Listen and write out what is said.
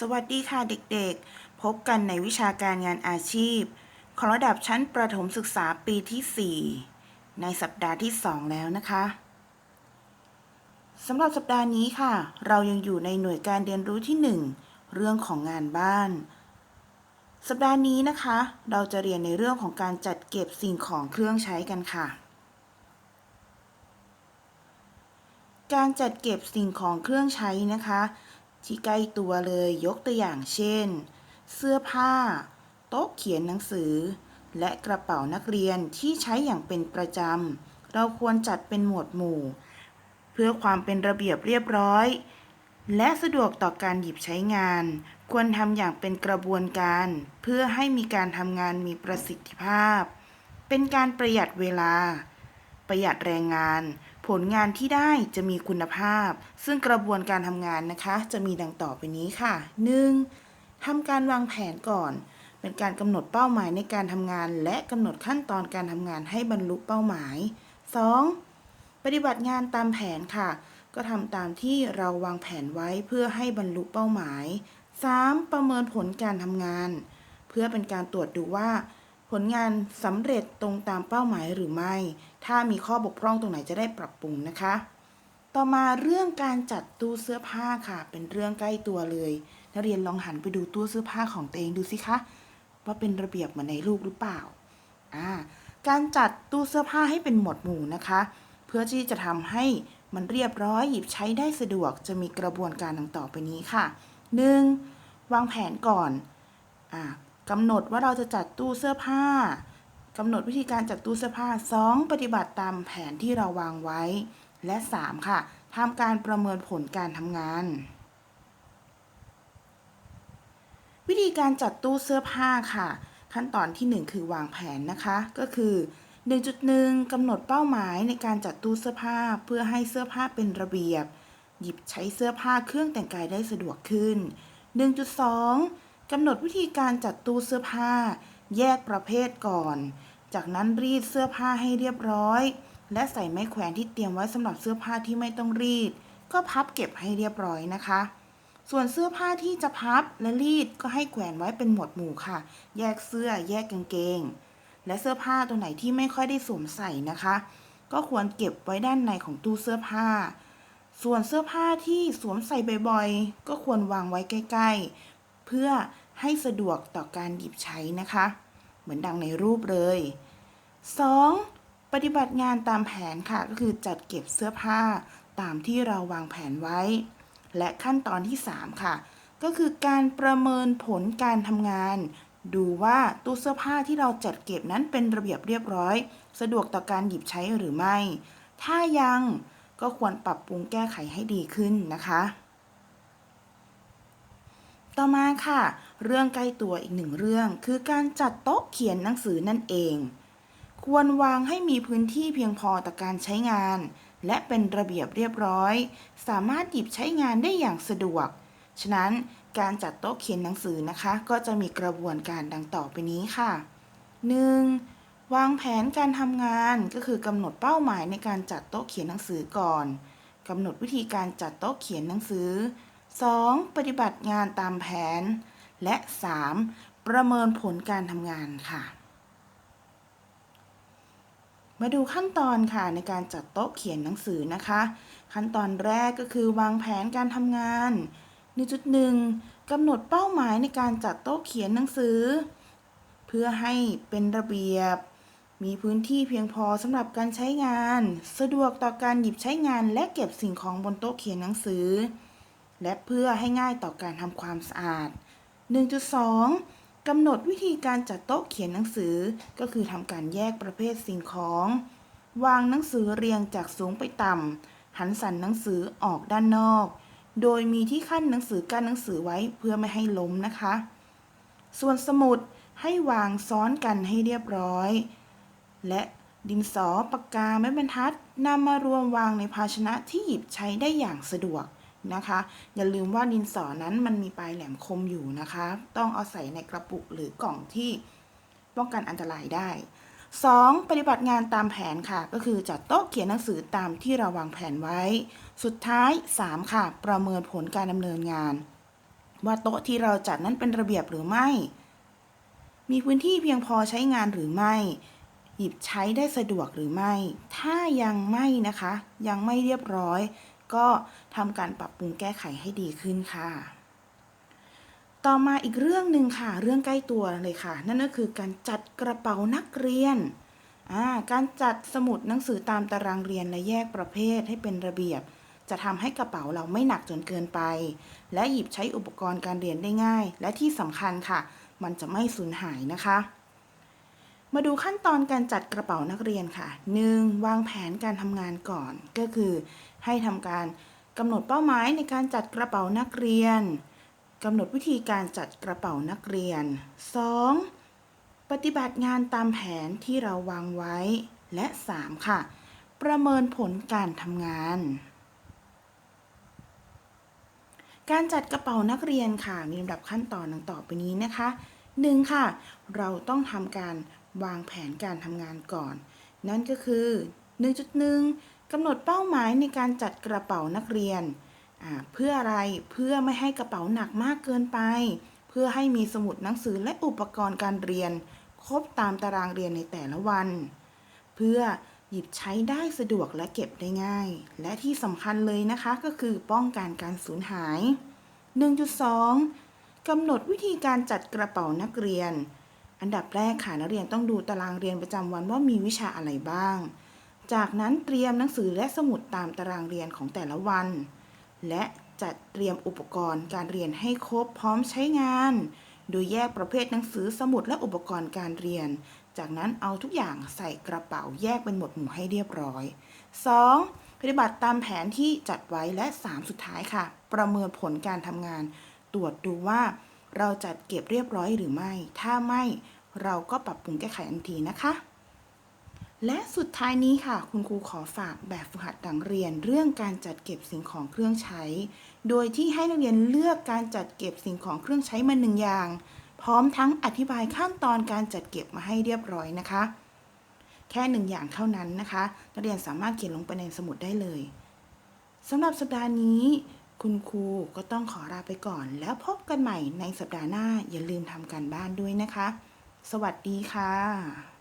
สวัสดีค่ะเด็กๆ พบกันในวิชาการงานอาชีพ ของระดับชั้นประถมศึกษาปีที่ 4 ในสัปดาห์ที่ 2 แล้วนะคะสำหรับสัปดาห์นี้ค่ะ เรายังอยู่ในหน่วยการเรียนรู้ที่ 1 เรื่องของงานบ้าน สัปดาห์นี้นะคะ เราจะเรียนในเรื่องของการจัดเก็บสิ่งของเครื่องใช้กันค่ะ การจัดเก็บสิ่งของเครื่องใช้นะคะ ที่ใกล้ตัวเลยยกตัวอย่างเช่น เสื้อผ้า โต๊ะเขียนหนังสือ และกระเป๋านักเรียนที่ใช้อย่างเป็นประจำ เราควรจัดเป็นหมวดหมู่ เพื่อความเป็นระเบียบเรียบร้อย และสะดวกต่อการหยิบใช้งาน ควรทำอย่างเป็นกระบวนการ เพื่อให้มีการทำงานมีประสิทธิภาพ เป็นการประหยัดเวลา ประหยัดแรงงาน ผลงานที่ได้จะมีคุณภาพ ซึ่งกระบวนการทำงานนะคะ จะมีดังต่อไปนี้ค่ะ 1. ทำการวางแผนก่อน เป็นการกำหนดเป้าหมายในการทำงาน และกำหนดขั้นตอนการทำงานให้บรรลุเป้าหมาย 2. ปฏิบัติงานตามแผนค่ะ ก็ทำตามที่เราวางแผนไว้เพื่อให้บรรลุเป้าหมาย 3. ประเมินผลการทำงาน เพื่อเป็นการตรวจดูว่า ลงานสำเร็จตรงตามเป้าหมายหรือไม่ ถ้ามีข้อบกพร่องตรงไหนจะได้ปรับปรุงนะคะ ต่อมาเรื่องการจัดตู้เสื้อผ้าค่ะ เป็นเรื่องใกล้ตัวเลยนักเรียนลองหันไปดูตู้เสื้อผ้าของตัวเองดูสิคะว่าเป็นระเบียบเหมือนในรูปหรือเปล่าอ่า การจัดตู้เสื้อผ้าให้เป็นหมวดหมู่นะคะ เพื่อที่จะทำให้มันเรียบร้อยหยิบใช้ได้สะดวกจะมีกระบวนการดังต่อไปนี้ค่ะ 1. วางแผนก่อนอ่า กำหนดว่าเราจะจัดตู้เสื้อผ้ากำหนดวิธีการจัดตู้เสื้อผ้า 2. ปฏิบัติตามแผนที่เราวางไว้ และ 3. ค่ะทำการประเมินผลการทำงาน วิธีการจัดตู้เสื้อผ้าค่ะ ขั้นตอนที่ 1 คือวางแผนนะคะ ก็คือ 1.1กำหนดเป้าหมายในการจัดตู้เสื้อผ้าเพื่อให้เสื้อผ้าเป็นระเบียบ หยิบใช้เสื้อผ้าเครื่องแต่งกายได้สะดวกขึ้น 1.2 กำหนดวิธีการจัดตู้เสื้อผ้า แยกประเภทก่อน จากนั้นรีดเสื้อผ้าให้เรียบร้อย และใส่ไม้แขวนที่เตรียมไว้สำหรับเสื้อผ้าที่ไม่ต้องรีด ก็พับเก็บให้เรียบร้อยนะคะ ส่วนเสื้อผ้าที่จะพับและรีดก็ให้แขวนไว้เป็นหมวดหมู่ค่ะ แยกเสื้อ แยกกางเกง และเสื้อผ้าตัวไหนที่ไม่ค่อยได้สวมใส่นะคะ ก็ควรเก็บไว้ด้านในของตู้เสื้อผ้าส่วนเสื้อผ้าที่สวมใส่บ่อยๆ ก็ควรวางไว้ใกล้ๆ เพื่อให้สะดวกต่อการหยิบใช้นะคะ เหมือนดังในรูปเลย 2. ปฏิบัติงานตามแผนค่ะ ก็คือจัดเก็บเสื้อผ้าตามที่เราวางแผนไว้ และขั้นตอนที่ 3 ค่ะ ก็คือการประเมินผลการทำงาน ดูว่าตู้เสื้อผ้าที่เราจัดเก็บนั้นเป็นระเบียบเรียบร้อย สะดวกต่อการหยิบใช้หรือไม่ ถ้ายังก็ควรปรับปรุงแก้ไขให้ดีขึ้นนะคะ ต่อมาค่ะ เรื่องใกล้ตัวอีกหนึ่งเรื่อง คือการจัดโต๊ะเขียนหนังสือนั่นเอง ควรวางให้มีพื้นที่เพียงพอต่อการใช้งาน และเป็นระเบียบเรียบร้อย สามารถหยิบใช้งานได้อย่างสะดวก ฉะนั้นการจัดโต๊ะเขียนหนังสือนะคะ ก็จะมีกระบวนการดังต่อไปนี้ค่ะ 1. วางแผนการทำงานก็คือกำหนดเป้าหมายในการจัดโต๊ะเขียนหนังสือก่อนกำหนดวิธีการจัดโต๊ะเขียนหนังสือ 2. ปฏิบัติงานตามแผน และ 3. ประเมินผลการทำงานค่ะ มาดูขั้นตอนค่ะในการจัดโต๊ะเขียนหนังสือนะคะ ขั้นตอนแรกก็คือวางแผนการทำงาน 1.1กำหนดเป้าหมายในการจัดโต๊ะเขียนหนังสือ เพื่อให้เป็นระเบียบ มีพื้นที่เพียงพอสำหรับการใช้งาน สะดวกต่อการหยิบใช้งานและเก็บสิ่งของบนโต๊ะเขียนหนังสือ และเพื่อให้ง่ายต่อการทำความสะอาด 1.2 กำหนดวิธีการจัดโต๊ะเขียนหนังสือ ก็คือทำการแยกประเภทสิ่งของ วางหนังสือเรียงจากสูงไปต่ำ หันสันหนังสือออกด้านนอก โดยมีที่ขั้นหนังสือกั้นหนังสือไว้เพื่อไม่ให้ล้มนะคะ ส่วนสมุดให้วางซ้อนกันให้เรียบร้อย และดินสอปากกาไม้บรรทัดนำมารวมวางในภาชนะที่หยิบใช้ได้อย่างสะดวก นะคะ อย่าลืมว่าดินสอนั้นมันมีปลายแหลมคมอยู่นะคะ ต้องเอาใส่ในกระปุกหรือกล่องที่ป้องกันอันตรายได้ 2. ปฏิบัติงานตามแผนค่ะ ก็คือจัดโต๊ะเขียนหนังสือตามที่เราวางแผนไว้ สุดท้าย 3. ค่ะ ประเมินผลการดำเนินงาน ว่าโต๊ะที่เราจัดนั้นเป็นระเบียบหรือไม่ มีพื้นที่เพียงพอใช้งานหรือไม่ หยิบใช้ได้สะดวกหรือไม่ ถ้ายังไม่นะคะ ยังไม่เรียบร้อย ก็ทำการปรับปรุงแก้ไขให้ดีขึ้นค่ะ ต่อมาอีกเรื่องหนึ่งค่ะ เรื่องใกล้ตัวเลยค่ะ นั่นก็คือการจัดกระเป๋านักเรียน การจัดสมุดหนังสือตามตารางเรียนและแยกประเภทให้เป็นระเบียบ จะทำให้กระเป๋าเราไม่หนักจนเกินไป และหยิบใช้อุปกรณ์การเรียนได้ง่าย และที่สำคัญค่ะ มันจะไม่สูญหายนะคะ มาดูขั้นตอนการจัดกระเป๋านักเรียนค่ะ 1. วางแผนการทำงานก่อน ก็คือ ให้ทำการกำหนดเป้าหมายในการจัดกระเป๋านักเรียนกำหนดวิธีการจัดกระเป๋านักเรียน 2. ปฏิบัติงานตามแผนที่เราวางไว้ และ 3. ค่ะ ประเมินผลการทำงาน การจัดกระเป๋านักเรียนค่ะ มีลำดับขั้นตอนดังต่อไปนี้นะคะ 1. ค่ะ เราต้องทำการ วางแผนการทำงานก่อน นั่นก็คือ 1.1กำหนดเป้าหมายในการจัดกระเป๋านักเรียน เพื่ออะไรเพื่อไม่ให้กระเป๋าหนักมากเกินไป เพื่อให้มีสมุดหนังสือและอุปกรณ์การเรียน ครบตามตารางเรียนในแต่ละวัน เพื่อหยิบใช้ได้สะดวกและเก็บได้ง่าย และที่สำคัญเลยนะคะก็คือป้องกันการสูญหาย 1.2กำหนดวิธีการจัดกระเป๋านักเรียน อันดับแรกค่ะนักเรียนต้องดูตารางเรียนประจำวันว่ามีวิชาอะไรบ้าง จากนั้นเตรียมหนังสือและสมุดตามตารางเรียนของแต่ละวัน และจัดเตรียมอุปกรณ์การเรียนให้ครบพร้อมใช้งาน โดยแยกประเภทหนังสือสมุดและอุปกรณ์การเรียน จากนั้นเอาทุกอย่างใส่กระเป๋าแยกเป็นหมวดหมู่ให้เรียบร้อย 2. ปฏิบัติตามแผนที่จัดไว้และ 3 สุดท้ายค่ะ ประเมินผลการทำงาน ตรวจดูว่าเราจัดเก็บเรียบร้อยหรือไม่ ถ้าไม่ เราก็ปรับปรุงแก้ไขทันทีนะคะ และสุดท้ายนี้ค่ะ คุณครูขอฝากแบบฝึกหัดดังเรียนเรื่องการจัดเก็บสิ่งของเครื่องใช้ โดยที่ให้นักเรียนเลือกการจัดเก็บสิ่งของเครื่องใช้มาหนึ่งอย่าง พร้อมทั้งอธิบายขั้นตอนการจัดเก็บมาให้เรียบร้อยนะคะ แค่หนึ่งอย่างเท่านั้นนะคะ นักเรียนสามารถเขียนลงไปในสมุดได้เลยสำหรับสัปดาห์นี้คุณครูก็ต้องขอลาไปก่อนแล้วพบกันใหม่ในสัปดาห์หน้าอย่าลืมทำการบ้านด้วยนะคะ สวัสดีค่ะ